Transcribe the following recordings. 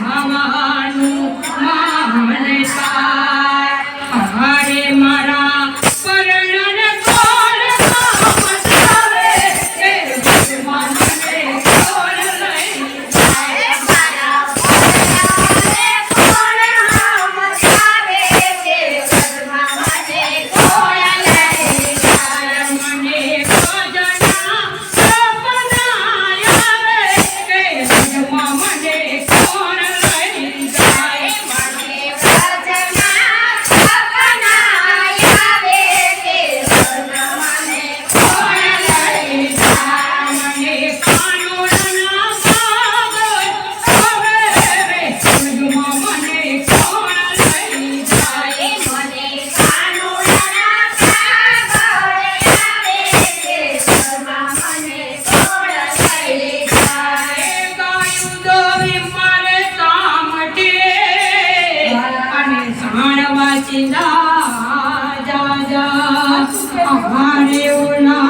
I 妈 Chinda जा जा हमारे उना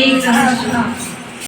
一个二十二。